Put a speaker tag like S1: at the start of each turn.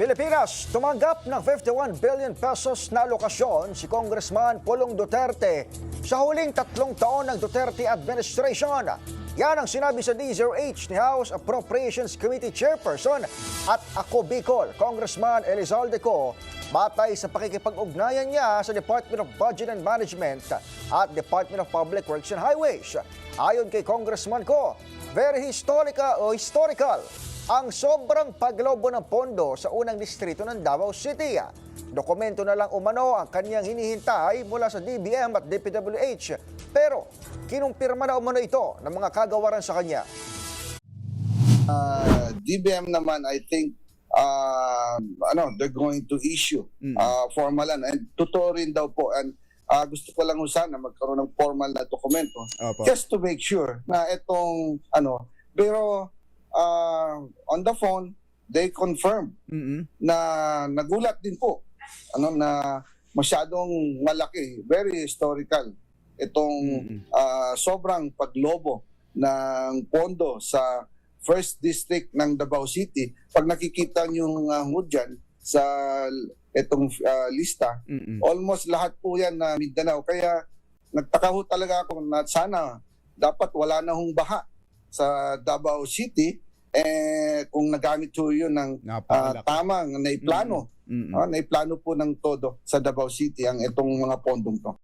S1: Pilipinas, tumanggap ng 51 billion pesos na alokasyon si Congressman Pulong Duterte sa huling tatlong taon ng Duterte administration. Yan ang sinabi sa DZRH ni House Appropriations Committee Chairperson at ako Bicol, Congressman Elizalde Co, batay sa pakikipag-ugnayan niya sa Department of Budget and Management at Department of Public Works and Highways. Ayon kay Congressman Co, very historical o historical ang sobrang paglobo ng pondo sa unang distrito ng Davao City. Dokumento na lang umano ang kanyang hinihintay mula sa DBM at DPWH. Pero kinumpirma na umano ito ng mga kagawaran sa kanya.
S2: uh, DBM naman, I think, uh, ano, they're going to issue uh, formal ano, and totoo rin daw po and uh, gusto ko lang sana magkaroon ng formal na dokumento
S1: Opo.
S2: just to make sure na itong ano pero uh, on the phone they confirm na nagulat din po ano na masyadong malaki very historical itong uh, sobrang paglobo ng pondo sa first district ng Davao City. Pag nakikita niyo uh, ho dyan sa itong uh, lista almost lahat po yan na Mindanao. Kaya nagtaka ho talaga ako na sana dapat wala na hong baha sa Davao City eh kung nagamit ho yun ng ah,
S3: Napakalaki.
S2: tamang naiplano
S3: Mm-mm.
S2: Ah, naiplano po ng todo sa Davao City ang itong mga pondong to.